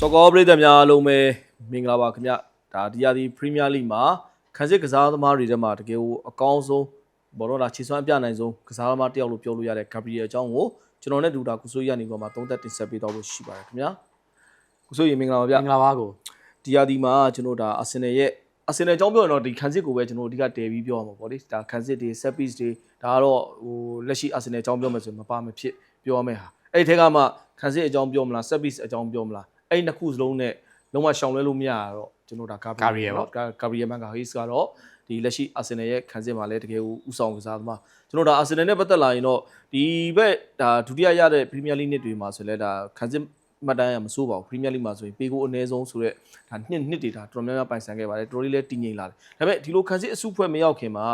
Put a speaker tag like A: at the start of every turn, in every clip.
A: စောကောပရိသတ်များအားလုံးပဲမင်္ဂလာပါခင်ဗျဒါဒီယာဒီပရီးမီးယားလိမှာခန်းစစ်ကစားသမားတွေထဲမှာတကယ်ကိုအကောင်းဆုံးဘောလုံးလာခြေစွမ်းပြနိုင်ဆုံးကစားသမားတစ်ယောက်လို့ပြောလို့ရတဲ့ဂါဘရီယယ်အကြောင်းကိုကျွန်တော်နဲ့ဒူတာကုဆိုးရနေပေါ်မှာသုံးသက်တင်ဆက်ပေးတော့လို့ရှိပါတယ်ခင်ဗျာကုဆိုးရမင်္ဂလာပါဗျ
B: မင်္ဂလာပါကို
A: ဒီယာဒီမှာကျွန်တော်ဒါအာဆင်နယ်ရဲ့အာဆင်နယ်အကြောင်းပြောရင်တော့ဒီခန်းစစ်ကိုပဲကျွန်တော်အဓိကတည်ပြီးပြောရမှာပေါ့လေဒါခန်းစစ်တွေ set piece တွေဒါကတော့ဟိုလက်ရှိအာဆင်နယ်အကြောင်းပြောမယ်ဆိုရင်မပါမဖြစ်ပြောရမယ့်ဟာအဲ့ဒီထက်ကမှခန်းစစ်အကြောင်းပြောမလား set piece အကြောင်းပြောမလား အဲ့ဒီနှစ်ခုစလုံးနဲ့လုံးဝရှောင်လွဲလို့မရတော့ကျွန်တော်ဒါကာကာဘရီယယ်မန်ဂါဟေးစ်ကတော့ဒီလက်ရှိအာဆင်နယ်ရဲ့ခန်းစစ်မှာလည်းတကယ်ကိုဥဆောင်ကစားသမားကျွန်တော်ဒါအာဆင်နယ်နဲ့ပတ်သက်လာရင်တော့ဒီဘက်ဒါဒုတိယရတဲ့ပရီးမီးယားလိနှစ်တွေမှာဆိုလဲဒါခန်းစစ်မှတ်တမ်းရမစိုးပါဘူးပရီးမီးယားလိမှာဆိုရင်ပေကိုအနည်းဆုံးဆိုတော့ဒါနှစ်နှစ်တွေဒါတော်တော်များများပိုင်ဆိုင်ခဲ့ပါတယ်တော်တော်လေးလည်းတည်ငြိမ်လာတယ်ဒါပေမဲ့ဒီလိုခန်းစစ်အစုဖွဲ့မရောက်ခင်မှာ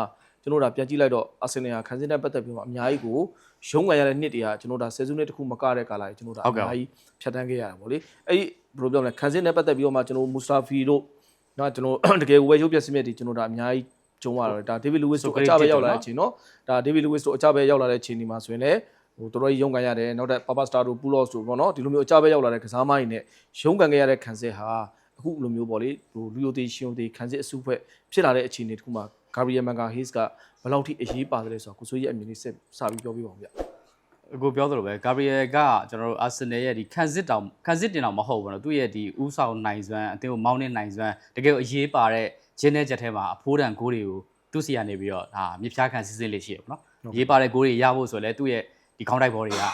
A: ကျွန်တော်ဒါပြန်ကြည့်လိုက်တော့အာဆင်နယ်ဟာခန်းစစ်နဲ့ပတ်သက်ပြီးတော့အများကြီးကို ရုံးကန်ရတဲ့နှစ်တွေကကျွန်တော်ဒါဆယ်စုနှစ်တစ်ခုမကတဲ့ကာလကြီးကျွန်တော်ဒါအများကြီးဖြတ်တန်းခဲ့ရတာပေါ့လေအဲ့ဒီဘယ်လိုပြောမလဲခန်းစစ်နဲ့ပတ်သက်ပြီးတော့မှကျွန်တော်မူစတာဖီတို့နော်ကျွန်တော်တကယ်ကိုဝယ်ရုပ်ပြစမြစ်တွေကျွန်တော်ဒါအများကြီးကျုံရတော့ဒါဒေးဗစ်လူးဝစ်တို့အကြပဲရောက်လာတဲ့အချိန်နော်ဒါဒေးဗစ်လူးဝစ်တို့အကြပဲရောက်လာတဲ့အချိန်ဒီမှာဆိုရင်လည်းဟိုတော်တော်ကြီးရုံးကန်ရတယ်နောက်တဲ့ပါပါစတာတို့ပူလော့စ်တို့ပေါ့နော်ဒီလိုမျိုးအကြပဲရောက်လာတဲ့ကစားမကြီးနဲ့ရုံးကန်ခဲ့ရတဲ့ခန်းစစ်ဟာအခုလိုမျိုးပေါ့လေဟိုလူယိုတေရှင်ယိုတေခန်းစစ်အစုဖွဲ့ဖြစ်လာတဲ့အခြေအနေတခုမှာဂါဘရီယယ်မန်ဂါဟေးစ်က ဘယ်လောက်ထိအရေးပါတယ်လဲဆိုတော့ကိုဆိုရဲ့အမြင်လေးဆက်စပြီးပြောပြပါဦးဗျ
B: အခုပြောသလိုပဲဂါဘရီယယ်ကကျွန်တော်တို့အာဆင်နယ်ရဲ့ဒီခန်းစစ်တောင်ခန်းစစ်တင်တောင်မဟုတ်ဘူးနော်သူ့ရဲ့ဒီဥဆောင်နိုင်စွမ်းအသင်းကိုမောင်းနေနိုင်စွမ်းတကယ်အရေးပါတဲ့ဂျင်းတဲ့ချက်ထဲမှာအဖိုးတန်ဂိုးတွေကိုသူ့စီကနေပြီးတော့ဒါမြစ်ဖြားခံစစ်စစ်လေးရှိရပေါ့နော်အရေးပါတဲ့ဂိုးတွေရဖို့ဆိုလဲသူ့ရဲ့ဒီခေါင်းတိုက်ဘောတွေကဒါ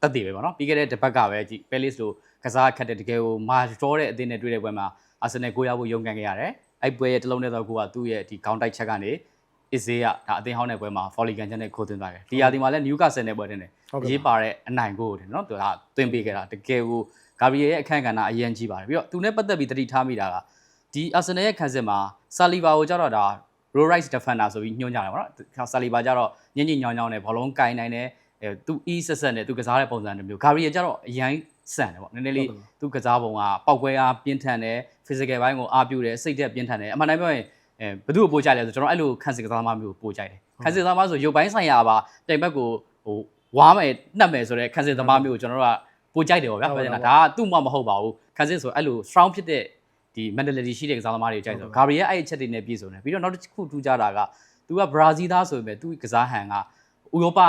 B: တက်တည်ပဲပေါ့နော်ပြီးခဲ့တဲ့တစ်ပတ်ကပဲဒီပဲလစ်လိုကစားခတ်တဲ့တကယ်ကိုမာတော်တဲ့အသင်းနဲ့တွေ့တဲ့ပွဲမှာအာဆင်နယ်ကိုရဖို့ရုန်းကန်ခဲ့ရတယ်အဲ့ပွဲရဲ့တစ်လုံးနဲ့တော့ကိုကသူ့ရဲ့ဒီခေါင်းတိုက်ချက်ကနေ အစ်ဇေးကဒါအသင်းဟောင်းတဲ့ပွဲမှာ Folly ကန်ချက်နဲ့ခိုးသွင်းသွားတယ်။ဒီယာဒီမှာလည်း Newcastle နဲ့ပွဲတင်တယ်။အရေးပါတဲ့အနိုင်ကိုတယ်နော်။သူကသွင်းပေးခဲ့တာတကယ်ကိုဂါဘရီယယ်ရဲ့အခန့်ကဏ္ဍအရင်ကြီးပါတယ်။ပြီးတော့သူနဲ့ပတ်သက်ပြီးတတိထားမိတာကဒီ Arsenal ရဲ့ခန်းစစ်မှာဆာလီဘာကိုကြတော့ဒါ row right defender ဆိုပြီးညွှန်းကြတယ်ပေါ့နော်။ဆာလီဘာကြတော့ညင်ညင်ညောင်းညောင်းနဲ့ဘောလုံးကင်နိုင်တယ်။အဲသူ e ဆက်ဆက်နဲ့သူကစားတဲ့ပုံစံတစ်မျိုးဂါဘရီယယ်ကြတော့အရင်ဆန်တယ်ပေါ့။နည်းနည်းလေးသူကစားပုံကပောက်ကွဲအားပြင်းထန်တယ် physical ဘိုင်းကိုအားပြုတယ်စိတ်သက်ပြင်းထန်တယ်အမှန်တိုင်းပြောရင် အဲဘယ်သူ့ကိုပို့ကြလဲဆိုကျွန်တော်အဲ့လိုခန်းစစ်ကစားသမားမျိုးကိုပို့ကြိုက်တယ်ခန်းစစ်သမားဆိုရုပ်ပိုင်းဆိုင်ရာပါတိုင်ဘက်ကိုဟိုဝါမယ်နှက်မယ်ဆိုတော့ခန်းစစ်သမားမျိုးကိုကျွန်တော်တို့ကပို့ကြိုက်တယ်ပေါ့ဗျာပြောချင်တာဒါကသူ့မှမဟုတ်ပါဘူးခန်းစစ်ဆိုအဲ့လို strong ဖြစ်တဲ့ဒီ mentality ရှိတဲ့ကစားသမားတွေကြိုက်ဆိုဂါဘရီယယ်အဲ့အချက်တွေနဲ့ပြည့်စုံတယ်ပြီးတော့နောက်တစ်ခုထူးခြားတာကသူကဘရာဇီးသားဆိုပေမဲ့သူ့ကစားဟန်ကဥရောပ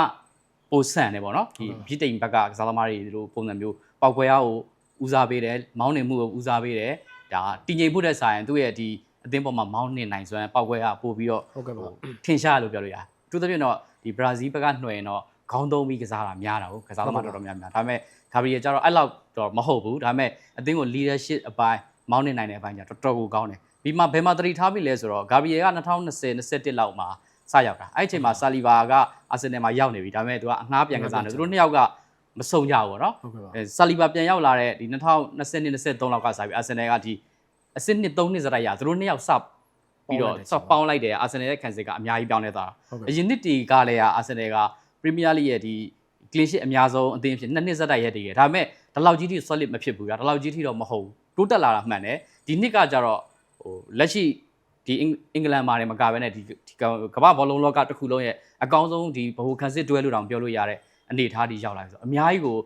B: ပိုဆန်တယ်ပေါ့နော်ဒီပြည်တိန်ဘက်ကကစားသမားတွေဒီလိုပုံစံမျိုးပောက်ကွဲအားကိုဦးစားပေးတယ်မောင်းနေမှုကိုဦးစားပေးတယ်ဒါတည်ငြိမ်ဖို့တဲ့ဆိုင်သူ့ရဲ့ဒီ အသင်းပေါ်မှာမောင်းနေနိုင်စွမ်းပောက်ကွဲအားပို့ပြီးတော့
A: ဟုတ်ကဲ့ပါ
B: ထင်ရှားလို့ပြောလို့ရတယ်။သူသဖြင့်တော့ဒီဘရာဇီးဘက်ကနှွယ်ရင်တော့ခေါင်းသုံးပြီးကစားတာများတာဟုတ်ကစားသမားတော်တော်များများဒါပေမဲ့ဂါဘရီယယ်ကျတော့အဲ့လောက်တော့မဟုတ်ဘူးဒါပေမဲ့အသင်းကို leadership အပိုင်းမောင်းနေနိုင်တဲ့အပိုင်းကျတော်တော်ကိုကောင်းတယ်ပြီးမှဘယ်မှာတတိထားပြီလဲဆိုတော့ဂါဘရီယယ်က2020 21လောက်မှာစရောက်တာအဲ့ဒီအချိန်မှာဆာလီဘာကအာဆင်နယ်မှာရောက်နေပြီဒါပေမဲ့သူကအငှားပြန်ကစားနေသူတို့နှစ်ယောက်ကမဆုံကြဘူးပေါ့နော်
A: ဟုတ်ကဲ့ပါ
B: အဲဆာလီဘာပြန်ရောက်လာတဲ့ဒီ2020 23လောက်ကစားပြီးအာဆင်နယ်ကဒီ အဆင့်နှစ်3နှစ်စရိုက်ရသူတို့နှစ်ယောက်စပြီးတော့စပေါင်းလိုက်တယ်အာဆင်နယ်ရဲ့ခံစစ်ကအများကြီးပြောင်းလဲသွားတာ
A: ဟုတ်ကဲ့
B: အရင်နှစ်တီကလည်းအာဆင်နယ်ကပရီးမီးယားလိရဲ့ဒီ clean sheet အများဆုံးအသင်းဖြစ်နှစ်နှစ်ဆက်တိုက်ရက်တည်တယ်ဒါပေမဲ့ဒီလောက်ကြီးထိ solid မဖြစ်ဘူးကွာဒီလောက်ကြီးထိတော့မဟုတ်ဘူးတိုးတက်လာတာမှန်တယ်ဒီနှစ်ကကြတော့ဟိုလက်ရှိဒီအင်္ဂလန်မှာလည်းမကဘဲနဲ့ဒီဒီကမ္ဘာဘောလုံးလောကတစ်ခုလုံးရဲ့အကောင်းဆုံးဒီဘ ਹੁ ခန်းစစ်တွဲလို့တောင်ပြောလို့ရတဲ့အနေအထားဒီရောက်လာပြီဆိုတော့အများကြီးကို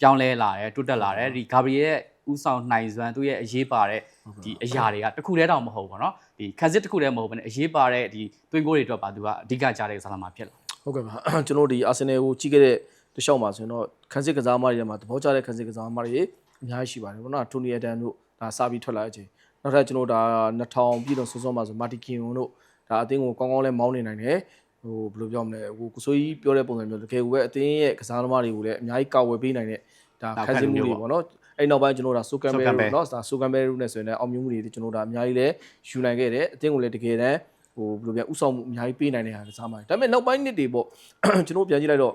B: ပြောင်းလဲလာတယ်တိုးတက်လာတယ်ဒီဂါဘရီယယ် ဥဆောင်နိုင်စွမ်းသူ့ရဲ့အရေးပါတဲ့ဒီအရာတွေကတစ်ခုတည်းတော့မဟုတ်ဘူးเนาะဒီခန်းစစ်တစ်ခုတည်းမဟုတ်ဘဲနဲ့အရေးပါတဲ့ဒီတွင်းကိုတွေအတွက်ပါသူကအဓိကကြားတဲ့ကစားသမားဖြစ်လာ
A: ဟုတ်ကဲ့ပါ ကျွန်တော်ဒီအာဆင်နယ်ကိုကြီးခဲ့တဲ့တခြားမှာဆိုရင်တော့ခန်းစစ်ကစားသမားတွေထဲမှာသဘောကျတဲ့ခန်းစစ်ကစားသမားတွေအများကြီးရှိပါတယ်ဘောနော်တိုနီအဒန်တို့ဒါစပြီးထွက်လာတဲ့အချိန်နောက်ထပ်ကျွန်တော်ဒါ2000ပြည်တော့စောစောမှာဆိုမာတီကင်ယွန်တို့ဒါအသင်းကိုကောင်းကောင်းလဲမောင်းနေနိုင်တယ်ဟိုဘယ်လိုပြောမလဲဟိုကိုစိုးကြီးပြောတဲ့ပုံစံမျိုးတကယ်ကိုပဲအသင်းရဲ့ကစားသမားတွေကိုလည်းအများကြီးကာဝယ်ပေးနိုင်တဲ့ဒါခန်းစစ်မှုတွေပေါ့နော် အဲ့နောက်ပိုင်းကျွန်တော်ဒါဆိုကန်ဘဲတို့နော်ဒါဆိုကန်ဘဲတို့နဲ့ဆိုရင်လည်းအောင်မြင်မှုတွေကျွန်တော်ဒါအများကြီးလဲယူနိုင်ခဲ့တယ်အသင်းကိုလည်းတကယ်တမ်းဟိုဘယ်လိုပြောဥဆောင်မှုအများကြီးပေးနိုင်တဲ့ဟာကစားမှာဒါပေမဲ့နောက်ပိုင်းနှစ်တွေပေါ့ကျွန်တော်ပြန်ကြည့်လိုက်တော့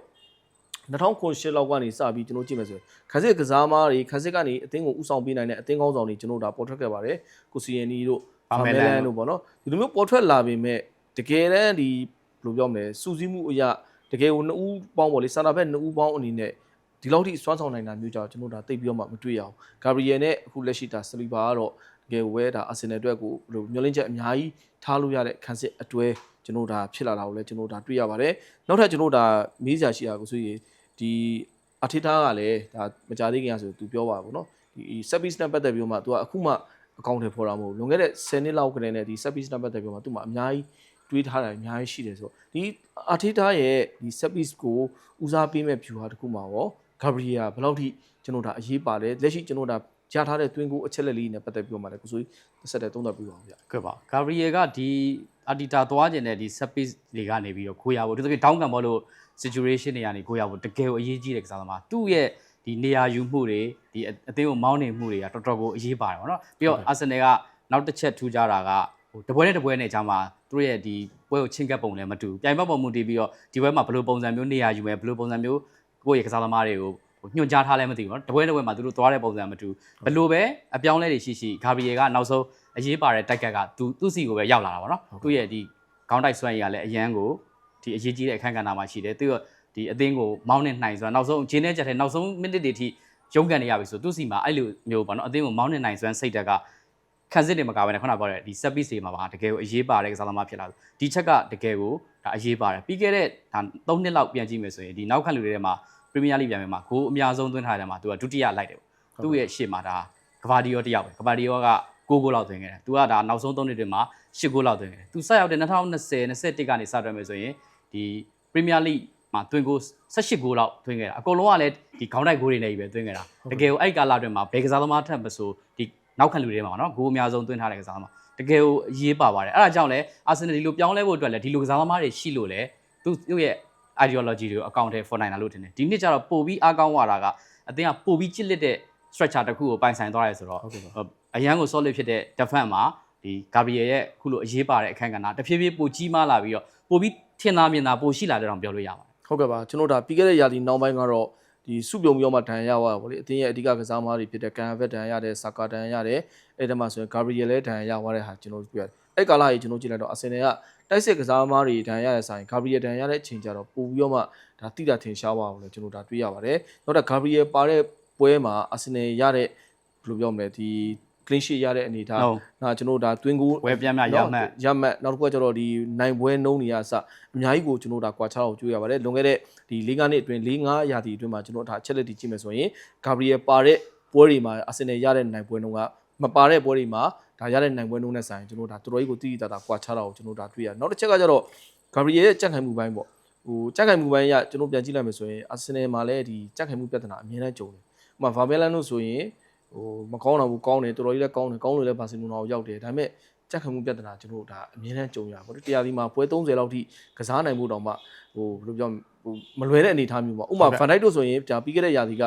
A: 2008လောက်ကနေစပြီးကျွန်တော်ကြည့်မယ်ဆိုရင်ခန်းစစ်ကစားမားတွေခန်းစစ်ကနေအသင်းကိုဥဆောင်ပေးနိုင်တဲ့အသင်းကောင်းဆောင်တွေကျွန်တော်ဒါပေါ်ထွက်ခဲ့ပါတယ်ကိုစီယန်နီတို့
B: ပါမယ်လန်တို့
A: တို့ပေါ့နော်ဒီလိုမျိုးပေါ်ထွက်လာပေမဲ့တကယ်တမ်းဒီဘယ်လိုပြောမလဲစူးစီးမှုအရာတကယ်ကိုနှစ်ဦးပေါင်းပေါ့လေစာနာဘက်နှစ်ဦးပေါင်းအနေနဲ့ ဒီလောက်ထိစွမ်းဆောင်နိုင်တာမျိုးကြောင့်ကျွန်တော်ဒါတိတ်ပြီးတော့မှမတွေ့ရအောင်ဂါဘရီယယ်နဲ့အခုလက်ရှိဒါဆလီဘာကတော့တကယ်ဝဲဒါအာဆင်နယ်အတွက်ကိုဘယ်လိုမျှော်လင့်ချက်အများကြီးထားလို့ရတဲ့ခန်းစစ်အတွဲကျွန်တော်ဒါဖြစ်လာတာကိုလည်းကျွန်တော်ဒါတွေ့ရပါတယ်နောက်ထပ်ကျွန်တော်ဒါမေးစရာရှိတာကိုဆိုရင်ဒီအထီတာကလည်းဒါမကြသေးခင်ကဆိုသူပြောပါဘူးเนาะ ဒီ set piece နဲ့ပတ်သက်ပြီးတော့မှ तू ကအခုမှအကောင့်တွေဖော်တာမဟုတ်ဘူးလွန်ခဲ့တဲ့10နှစ်လောက်ကတည်းကဒီ set piece နဲ့ပတ်သက်ပြီးတော့မှ तू မှအများကြီးတွေးထားတာအများကြီးရှိတယ်ဆိုတော့ဒီ Arteta ရဲ့ဒီ set piece ကိုဦးစားပေးမဲ့ view ဟာတစ်ခုမှာရော Gabriel ဘယ်လောက်ထိကျွန်တော်ဒါအရေးပါတယ်လက်ရှိကျွန်တော်ဒါကြားထားတဲ့ twin goal အချက်လက်လေးနဲ့ပတ်သက်ပြီးတော့မှလည်းကိုစိုးကြီးဆက်တဲ့သုံးသပ်ပြပါဦးဗျာ
B: ကဲပါဂါဘရီယယ်ကဒီအဒီတာသွားကျင်တဲ့ဒီ set piece တွေကနေပြီးတော့ခိုးရဖို့သူတို့တောင်းကံဘောလို့ situation တွေကနေခိုးရဖို့တကယ်ကိုအရေးကြီးတဲ့ကစားသမားသူ့ရဲ့ဒီနေရာယူမှုတွေဒီအသင်းကိုမောင်းနေမှုတွေကတော်တော်ကိုအရေးပါတယ်ဗောနော်ပြီးတော့အာဆင်နယ်ကနောက်တစ်ချက်ထူးခြားတာကဟိုတပွဲနဲ့တပွဲနဲ့ကြားမှာသူတို့ရဲ့ဒီပွဲကိုချင်းကပ်ပုံလည်းမတူဘူးပြိုင်ဘက်ပုံမူတည်ပြီးတော့ဒီပွဲမှာဘယ်လိုပုံစံမျိုးနေရာယူမယ်ဘယ်လိုပုံစံမျိုး ကိုယ့်ရဲ့ကစားသမားတွေကိုညွှန်ကြားထားလဲမသိဘူးเนาะတပွဲတစ်ပွဲမှာသူတို့သွားတဲ့ပုံစံမတူဘယ်လိုပဲအပြောင်းလဲတွေရှိရှိဂါဘရီယယ်ကနောက်ဆုံးအရေးပါတဲ့တိုက်ကက်ကသူသူ့စီကိုပဲရောက်လာတာဗောနော်သူ့ရဲ့ဒီခေါင်းတိုက်ဆွမ်းရည်ကလည်းအရန်ကိုဒီအရေးကြီးတဲ့အခန်းကဏ္ဍမှာရှိတယ်သူကဒီအသင်းကိုမောင်းနေနိုင်စွမ်းနောက်ဆုံးဂျင်းနဲ့ချက်တဲ့နောက်ဆုံးမိနစ်တွေထိရုန်းကန်နေရပြီဆိုသူ့စီမှာအဲ့လိုမျိုးပေါ့နော်အသင်းကိုမောင်းနေနိုင်စွမ်းစိတ်တက်က ခန်းစစ်တွေမကဘဲနဲ့ခုနပြောတဲ့ဒီ set piece တွေမှာပါတကယ်ကိုအရေးပါတဲ့ကစားသမားဖြစ်လာတယ်ဒီချက်ကတကယ်ကိုဒါအရေးပါတယ်ပြီးခဲ့တဲ့ဒါ3နှစ်လောက်ပြန်ကြည့်မယ်ဆိုရင်ဒီနောက်ခံလူတွေထဲမှာပရီးမီးယားလိပြန်မှာဂိုးအများဆုံးသွင်းထားတဲ့မှာသူကဒုတိယလိုက်တယ်ပေါ့သူ့ရဲ့ရှေ့မှာဒါကဘာဒီယောတယောက်ပဲကဘာဒီယောက6ဂိုးလောက်သွင်းခဲ့တယ်သူကဒါနောက်ဆုံး3နှစ်တွေမှာ10ဂိုးလောက်သွင်းခဲ့တယ်သူဆက်ရောက်တဲ့2020 21ကနေစတွက်မယ်ဆိုရင်ဒီပရီးမီးယားလိမှာသွင်းဂိုး18ဂိုးလောက်သွင်းခဲ့တာအကုန်လုံးကလည်းဒီခေါင်းတိုက်ဂိုးတွေနဲ့ကြီးပဲသွင်းခဲ့တာတကယ်ကိုအဲ့ကာလအတွင်းမှာဘယ်ကစားသမားထက်မဆိုဒီ နောက်ခံလူတွေမှာပေါ့နော်ဂိုးအများဆုံးသွင်းထားတဲ့ကစားသမားတကယ်ကိုအရေးပါပါတယ်အဲ့ဒါကြောင့်လဲအာဆင်နယ်ဒီလိုပြောင်းလဲဖို့အတွက်လဲဒီလိုကစားသမားတွေရှိလို့လဲသူသူ့ရဲ့ ideology တွေကိုအကောင့်ထဲဖော်နိုင်တာလို့ထင်တယ်ဒီနှစ်ကျတော့ပို့ပြီးအားကောင်းသွားတာကအသင်းကပို့ပြီးချစ်လက်တဲ့ structure တစ်ခုကိုပိုင်ဆိုင်သွားရဲဆိုတော့
A: ဟုတ်ကဲ့ပါ
B: အရန်ကို solid ဖြစ်တဲ့ defense မှာဒီ Gabriel ရဲ့အခုလိုအရေးပါတဲ့အခန်းကဏ္ဍတဖြည်းဖြည်းပိုကြီးမားလာပြီးတော့ပိုပြီးထင်သာမြင်သာပိုရှိလာတဲ့တောင်ပြောလို့ရပါတယ်
A: ဟုတ်ကဲ့ပါကျွန်တော်ဒါပြီးခဲ့တဲ့ရာသီနောက်ပိုင်းကတော့ ဒီစုပြုံပြီးတော့မှဒဏ်ရာရသွားတာဗောလေအတင်းရဲ့အဓိကကစားသမားတွေဖြစ်တဲ့ကန်ဗက်ဒဏ်ရာရတယ်ဆာကာဒဏ်ရာရတယ်အဲ့ဒါမှဆိုရင်ဂါဘရီယယ်လည်းဒဏ်ရာရသွားတဲ့ဟာကျွန်တော်တွေ့ရတယ်အဲ့ကာလကြီးကျွန်တော်ကြည့်လိုက်တော့အဆင်တွေကတိုက်စစ်ကစားသမားတွေဒဏ်ရာရတဲ့ဆိုင်ဂါဘရီယယ်ဒဏ်ရာရတဲ့အချိန်ကျတော့ပို့ပြီးတော့မှဒါတိတာထင်ရှားပါဘူးလေကျွန်တော်ဒါတွေ့ရပါတယ်နောက်တော့ဂါဘရီယယ်ပါတဲ့ပွဲမှာအဆင်တွေရတဲ့ဘယ်လိုပြောမလဲဒီ clean sheet ရတဲ့အနေထား
B: ဟုတ်
A: နောက်ကျွန်တော်ဒါ twin goal
B: ဝယ်ပြန်မြရမှတ်
A: ရမှတ်နောက်တစ်ခုကကျတော့ဒီနိုင်ပွဲနှုံးနေရစအများကြီးကိုကျွန်တော်ဒါကွာခြားအောင်ကြိုးရပါတယ်လွန်ခဲ့တဲ့ဒီ၄၅နှစ်အတွင်း၄၅ရာသီအတွင်းမှာကျွန်တော်ဒါအချက်လက်တွေကြည့်မယ်ဆိုရင်ဂါဘရီယယ်ပါတဲ့ပွဲတွေမှာအာဆင်နယ်ရတဲ့နိုင်ပွဲနှုံးကမပါတဲ့ပွဲတွေမှာဒါရတဲ့နိုင်ပွဲနှုံးနဲ့ဆိုင်ကျွန်တော်ဒါတော်တော်ကြီးကိုတိတိတတာကွာခြားတာကိုကျွန်တော်ဒါတွေ့ရတယ်နောက်တစ်ချက်ကကျတော့ဂါဘရီယယ်ရဲ့ကြက်ခိုင်မှုပိုင်းပေါ့ဟိုကြက်ခိုင်မှုပိုင်းရကျွန်တော်ပြန်ကြည့်လိုက်မယ်ဆိုရင်အာဆင်နယ်မှာလည်းဒီကြက်ခိုင်မှုပြဿနာအများနဲ့ကြုံတယ်ဥပမာဗာဘဲလန်တို့ဆိုရင် ဟိုမကောင်းတော့ဘူးကောင်းတယ်တော်တော်ကြီးလည်းကောင်းတယ်ကောင်းလို့လည်းဘာစီလိုနာကိုရောက်တယ်ဒါပေမဲ့ကြက်ခံမှုပြဿနာကျွန်တော်တို့ဒါအမြဲတမ်းကြုံရပါဘူးတရားဒီမှာပွဲ30လောက်ထိကစားနိုင်မှုတောင်မှဟိုဘယ်လိုပြောဟိုမလွယ်တဲ့အနေအထားမျိုးပေါ့ဥပမာဖန်ဒိုက်တို့ဆိုရင်ကြာပြီးခဲ့တဲ့ရာသီက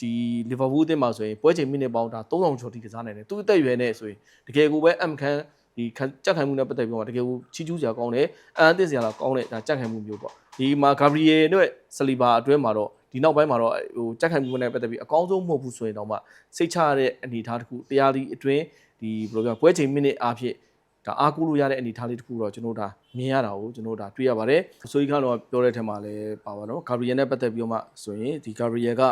A: ဒီလီဗာပူးအသင်းမှာဆိုရင်ပွဲချိန်မိနစ်ပေါင်းဒါ3000ကျော်ထိကစားနိုင်တယ်သူအသက်အရွယ်နဲ့ဆိုရင်တကယ်ကိုပဲအမ်ခန်းဒီကြက်ခံမှုနဲ့ပတ်သက်ပြီးတော့တကယ်ကိုချီးကျူးစရာကောင်းတယ်အန်အသစ်စရာကောင်းတဲ့ဒါကြက်ခံမှုမျိုးပေါ့ဒီမှာဂါဘရီယယ်နဲ့ဆလီဘာအတွင်းမှာတော့ ဒီနောက်ပိုင်းမှာတော့ဟိုကြက်ခံမှုနဲ့ပတ်သက်ပြီးအကောင်းဆုံးမဟုတ်ဘူးဆိုရင်တော့မှစိတ်ချရတဲ့အနေအထားတစ်ခုတရားဒီအတွင်းဒီဘယ်လိုပြောပွဲချိန်မိနစ်အားဖြင့်ဒါအားကိုးလို့ရတဲ့အနေအထားလေးတစ်ခုတော့ကျွန်တော်တို့ဒါမြင်ရတာကိုကျွန်တော်တို့ဒါတွေ့ရပါတယ်ဆိုကြီးခါတော့ပြောတဲ့ထက်မှာလည်းပါပါတော့ဂါဘရီယယ်နဲ့ပတ်သက်ပြီးတော့မှဆိုရင်ဒီဂါဘရီယယ်က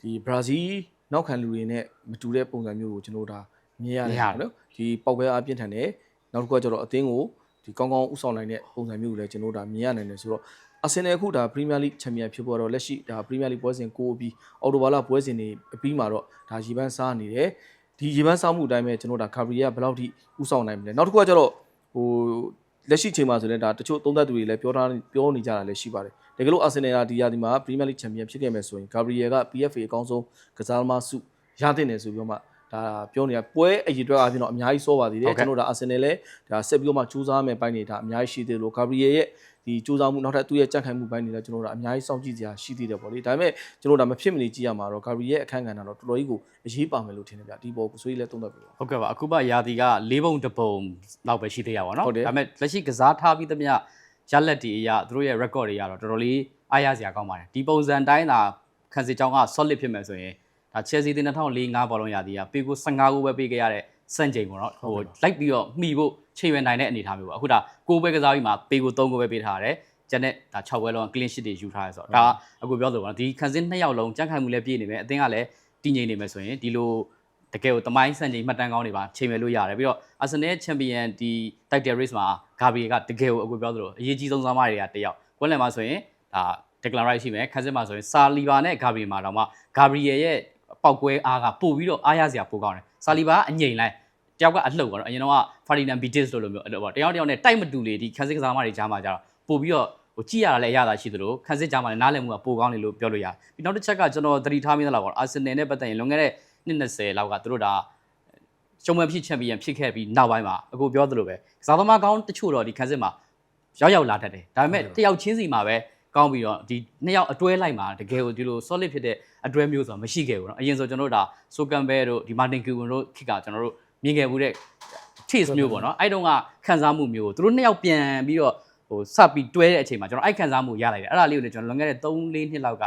A: ဒီဘရာဇီးနောက်ခံလူတွေနဲ့မတူတဲ့ပုံစံမျိုးကိုကျွန်တော်တို့ဒါမြင်ရတယ်ပေါ့နော်ဒီပောက်ကွဲအားပြင်းထန်တဲ့နောက်တစ်ခုကကျတော့အသင်းကိုဒီကောင်းကောင်းဥဆောင်နိုင်တဲ့ပုံစံမျိုးကိုလည်းကျွန်တော်တို့ဒါမြင်ရနိုင်တယ်ဆိုတော့ အဆင်နယ်အခုဒါပရီးမီးယားလိချန်ပီယံဖြစ်ပေါ်တော့လက်ရှိဒါပရီးမီးယားလိပွဲစဉ်9အပြီးအော်တိုဘာလပွဲစဉ်တွေအပြီးမှာတော့ဒါရေပန်းစားနေတယ်ဒီရေပန်းစားမှုအတိုင်းပဲကျွန်တော်တို့ဒါဂါဘရီယယ်ကဘယ်လောက်ထိဥဆောင်နိုင်မလဲနောက်တစ်ခုကကျတော့ဟိုလက်ရှိချိန်မှာဆိုရင်ဒါတချို့သုံးသက်သူတွေလည်းပြောထားပြောနေကြတာလည်းရှိပါတယ်တကယ်လို့အာဆင်နယ်ကဒီရာဒီမှာပရီးမီးယားလိချန်ပီယံဖြစ်ခဲ့မယ်ဆိုရင်ဂါဘရီယယ်က PFA အကောင်းဆုံးကစားသမားစုရတဲ့နယ်ဆိုပြီးတော့မှဒါပြောနေတာပွဲအရေးအတွက်အပြင်တော့အများကြီးစောပါသေးတယ်ကျွန်တော်တို့ဒါအာဆင်နယ်လည်းဒါဆက်ပြီးတော့မှစူးစမ်းမယ်ပိုင်းနေတာအများကြီးရှိသေးလို့ဂါဘရီယယ်ရဲ့ ဒီစူးစမ်းမှုနောက်ထပ်သူ့ရဲ့ကြက်ခိုင်မှုပိုင်းတွေလည်းကျွန်တော်တို့အများကြီးစောင့်ကြည့်စရာရှိသေးတယ်ပေါ့လေဒါပေမဲ့ကျွန်တော်တို့ဒါမဖြစ်မနေကြည့်ရမှာတော့ဂါဘရီယယ်အခန်းကဏ္ဍတော့တော်တော်ကြီးကိုအရေးပါမယ်လို့ထင်တယ်ဗျဒီပေါ်ကိုဆိုရင်လည်းသုံးသပ်ပြပါ
B: ဟုတ်ကဲ့ပါအခုမှယာတီက၄ပုံတစ်ပုံလောက်ပဲရှိသေးရပါတော့
A: ဟုတ်တယ်
B: ဒါပေမဲ့လက်ရှိကစားထားပြီးသမျှရလက်တွေအရသူတို့ရဲ့ record တွေရတော့တော်တော်လေးအားရစရာကောင်းပါတယ်ဒီပုံစံတိုင်းသာခန်းစီချောင်းက solid ဖြစ်မယ်ဆိုရင်ဒါ Chelsea တင်2004-5ဘောလုံးယာတီကပေကို15ဂိုးပဲပေးခဲ့ရတဲ့ စံချိန်ပေါ့နော်ဟိုလိုက်ပြီးတော့မှီဖို့ချိန်ရွယ်နိုင်တဲ့အနေအထားမျိုးပေါ့အခုဒါကိုးပွဲကစားပြီးမှပေကို3ဂိုးပဲပေးထားရတယ်ကျန်တဲ့ဒါ6ပွဲလုံးက clean sheet တွေယူထားရဆိုတော့ဒါအခုပြောလို့ပေါ့နော်ဒီခန်းစင်းနှစ်ယောက်လုံးကြန့်ခိုင်မှုလည်းပြည့်နေမယ်အသင်းကလည်းတည်ငြိမ်နေမယ်ဆိုရင်ဒီလိုတကယ်ကိုတမိုင်းစံချိန်မှတ်တမ်းကောင်းတွေပါချိန်မြလို့ရတယ်ပြီးတော့ Arsenal Champion ဒီ Title Race မှာ Gabriel ကတကယ်ကိုအခုပြောသလိုအရေးကြီးဆုံးစားမတွေကတယောက်ကွန်လန်မှာဆိုရင်ဒါ Declan Rice ရှိမယ်ခန်းစစ်မှာဆိုရင် Saliba နဲ့ Gabriel မှာတော့မှ Gabriel ရဲ့ပောက်ကွဲအားကပို့ပြီးတော့အားရစရာပိုကောင်းတယ်ဆာလီဘာကအငိမ့်လိုက် တယောက်ကအလှုပ်ပေါ့နော်အရင်တော့ဖာဒီနန်ဘီတစ်လို့လိုမျိုးအဲ့လိုပေါ့တယောက်တစ်ယောက်နဲ့တိုက်မတူလေဒီခန်းစစ်ကစားသမားတွေကြားမှာကြတော့ပို့ပြီးတော့ဟိုကြည့်ရတာလည်းအရသာရှိသလိုခန်းစစ်ကြားမှာလည်းနားလည်မှုကပိုကောင်းတယ်လို့ပြောလို့ရတယ်ပြီးနောက်တစ်ချက်ကကျွန်တော်သတိထားမိသလားပေါ့အာဆင်နယ်နဲ့ပတ်သက်ရင်လွန်ခဲ့တဲ့နှစ်20လောက်ကသူတို့ဒါရှုံးမဖြစ်ချန်ပီယံဖြစ်ခဲ့ပြီးနောက်ပိုင်းမှာအခုပြောသလိုပဲကစားသမားကောင်းတချို့တော့ဒီခန်းစစ်မှာရောက်ရောက်လာတတ်တယ်ဒါပေမဲ့တယောက်ချင်းစီမှာပဲကောင်းပြီးတော့ဒီနှစ်ယောက်အတွဲလိုက်မှာတကယ်ကိုဒီလို solid ဖြစ်တဲ့အတွဲမျိုးဆိုတာမရှိခဲ့ဘူးเนาะအရင်ဆိုကျွန်တော်တို့ဒါဆိုကန်ဘဲတို့ဒီမာတင်ကီဝင်တို့ခစ်ကကျွန်တော်တို့ မြင်ခဲ့ဘူးတဲ့ taste မျိုးပေါ့နော်အဲ့တုန်းကခန်းစားမှုမျိုးကိုသူတို့နှစ်ယောက်ပြန်ပြီးတော့ဟိုစပ်ပြီးတွဲတဲ့အချိန်မှာကျွန်တော်အဲ့ခန်းစားမှုရလိုက်တယ်အဲ့ဒါလေးကိုလည်းကျွန်တော်လွန်ခဲ့တဲ့3 4နှစ်လောက်က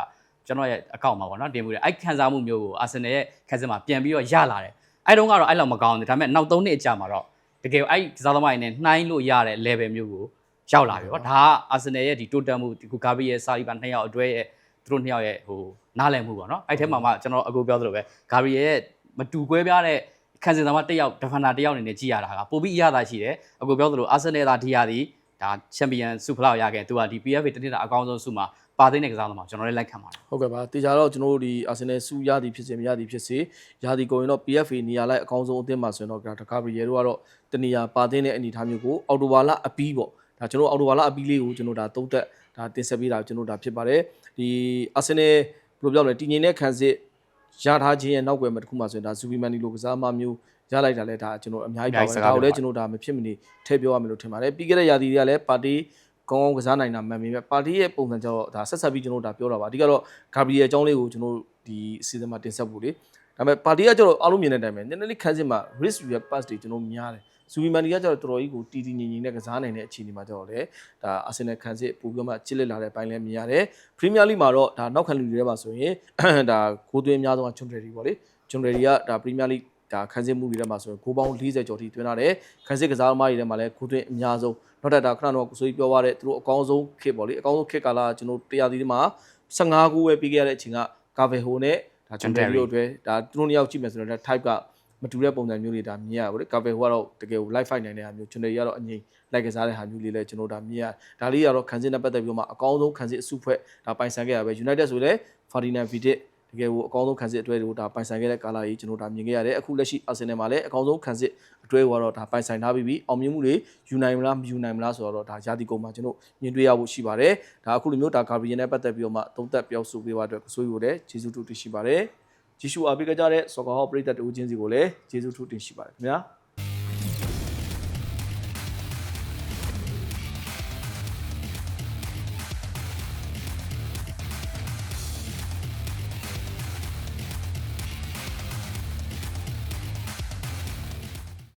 B: ကျွန်တော်ရဲ့အကောင့်မှာပေါ့နော်တင်မှုတယ်အဲ့ခန်းစားမှုမျိုးကိုအာဆင်နယ်ရဲ့ခန်းစမှာပြန်ပြီးတော့ရလာတယ်အဲ့တုန်းကတော့အဲ့လောက်မကောင်းဘူးဒါပေမဲ့နောက်3နှစ်အကြာမှာတော့တကယ်အဲ့ကစားသမားတွေနဲ့နှိုင်းလို့ရတဲ့ level မျိုးကိုရောက်လာပြီပေါ့ဒါကအာဆင်နယ်ရဲ့ဒီ total မှုဒီကိုဂါဘရီရဲ့စာရီပါနှစ်ယောက်အတွဲရဲ့သူတို့နှစ်ယောက်ရဲ့ဟိုနားလည်မှုပေါ့နော်အဲ့ထဲမှာမှကျွန်တော်အကူပြောသလိုပဲဂါဘရီရဲ့မတူကွဲပြားတဲ့ ခံစင်သမားတစ်ယောက်ဒဖန်နာတစ်ယောက်အနေနဲ့ကြည်ရတာကပိုပြီးအရသာရှိတယ်အကူပြောသလိုအာဆင်နယ်သားဒီယာဒီဒါချန်ပီယံဆုဖလောက်ရခဲ့သူကဒီ PFA တနည်းတာအကောင်းဆုံးဆုမှာပါသိတဲ့ကစားသမားကျွန်တော်လည်းလိုက်ခံပါတယ်
A: ဟုတ်ကဲ့ပါတေချာတော့ကျွန်တော်တို့ဒီအာဆင်နယ်စူရသည်ဖြစ်စေမရသည်ဖြစ်စေရာသီကုန်ရင်တော့ PFA နေရာလိုက်အကောင်းဆုံးအသင်းမှာဆိုရင်တော့ဒါတကားဘရီရဲတို့ကတော့တနေရာပါတဲ့အနေအထားမျိုးကိုအော်တိုဝါလာအပီးပေါ့ဒါကျွန်တော်အော်တိုဝါလာအပီးလေးကိုကျွန်တော်ဒါသုံးသက်ဒါတင်ဆက်ပေးတာကျွန်တော်ဒါဖြစ်ပါတယ်ဒီအာဆင်နယ်ဘယ်လိုပြောလဲတည်ငြိမ်တဲ့ခံစစ် ရထားခြင်းရဲ့နောက်ွယ်မှာတစ်ခုမှဆိုရင်ဒါဇူဘီမန်ဒီလိုကစားမမျိုးရလိုက်တာလဲဒါကျွန်တော်အများကြီးပါပါတယ်ဒါကိုလည်းကျွန်တော်ဒါမဖြစ်မနေထည့်ပြောရမယ်လို့ထင်ပါတယ်ပြီးခဲ့တဲ့ရာသီတွေကလည်းပါတီကောင်းကောင်းကစားနိုင်တာမှန်ပေမဲ့ပါတီရဲ့ပုံစံကျတော့ဒါဆက်ဆက်ပြီးကျွန်တော်ဒါပြောတာပါအဓိကတော့ဂါဘရီယယ်အကြောင်းလေးကိုကျွန်တော်ဒီအစီအစဉ်မှာတင်ဆက်ဖို့လေဒါပေမဲ့ပါတီကကျတော့အားလုံးမြင်တဲ့အတိုင်းပဲနည်းနည်းလေးခန်းစစ်မှာ risk real pass တွေကျွန်တော်များတယ် ဇူဘီမန်ဒီကကျတော့တော်တော်ကြီးကိုတီတီငင်ငင်နဲ့ကစားနိုင်တဲ့အခြေအနေမှာကျတော့လေဒါအာဆင်နယ်ခန်းစစ်ပို့ပြီးမှချစ်လက်လာတဲ့ဘိုင်းလည်းမြင်ရတယ်ပရီးမီးယားလိမှာတော့ဒါနောက်ခံလူတွေထဲမှာဆိုရင်ဒါဂိုးသွင်းအများဆုံးကချွန်ဒရီပေါ့လေချွန်ဒရီကဒါပရီးမီးယားလိဒါခန်းစစ်မှုတွေထဲမှာဆိုရင်ဂိုးပေါင်း40ကျော်ထိသွင်းလာတယ်ခန်းစစ်ကစားသမားတွေထဲမှာလည်းဂိုးသွင်းအများဆုံးနောက်ထပ်ဒါခဏတော့ကိုစိုးကြီးပြောသွားတဲ့သူတို့အကောင်းဆုံးခစ်ပေါ့လေအကောင်းဆုံးခစ်ကာလာကျွန်တော်တရားသီးမှာ15ခုပဲပြီးခဲ့ရတဲ့အချိန်ကကာဗေဟိုနဲ့ဒါချွန်ဒရီတို့အတွက်ဒါသူတို့နှစ်ယောက်ကြည့်မယ်ဆိုတော့ type က မတူတဲ့ပုံစံမျိုးတွေဒါမြင်ရပါဘူးကာဗေဟိုကတော့တကယ်ကို live fight နိုင်တဲ့ဟာမျိုးချွန်ဒရီကတော့အငိမ့်လိုက်ကစားတဲ့ဟာမျိုးလေးလည်းကျွန်တော်ဒါမြင်ရဒါလေးကတော့ခန်းစစ်နဲ့ပတ်သက်ပြီးတော့မှအကောင်းဆုံးခန်းစစ်အစုဖွဲ့ဒါပိုင်ဆိုင်ခဲ့ရပဲ United ဆိုလည်း Ferdinand Vidic တကယ်ကိုအကောင်းဆုံးခံစစ်အတွဲတွေကိုဒါပိုင်ဆိုင်ခဲ့တဲ့ကာလာကြီးကျွန်တော်ဒါမြင်ခဲ့ရတယ်အခုလက်ရှိအာဆင်နယ်မှာလည်းအကောင်းဆုံးခံစစ်အတွဲကိုကတော့ဒါပိုင်ဆိုင်ထားပြီးပြီအောင်မြင်မှုတွေယူနိုင်မလားမယူနိုင်မလားဆိုတော့ဒါရာသီကုန်မှာကျွန်တော်မြင်တွေ့ရဖို့ရှိပါတယ်ဒါအခုလိုမျိုးဒါဂါဘရီယန်နဲ့ပတ်သက်ပြီးတော့မှသုံးသက်ပြောဆိုပေးပါအတွက်ကိုစိုးရီကိုလည်းကျေးဇူးတူတင်ရှိပါတယ် ဂျီရှူအားပေးကြတဲ့ဆော့ကာဟော့ပရိသတ်တူချင်းစီကိုလည်းကျေးဇူးထူးတင်ရှိပါတယ်ခင်ဗျာ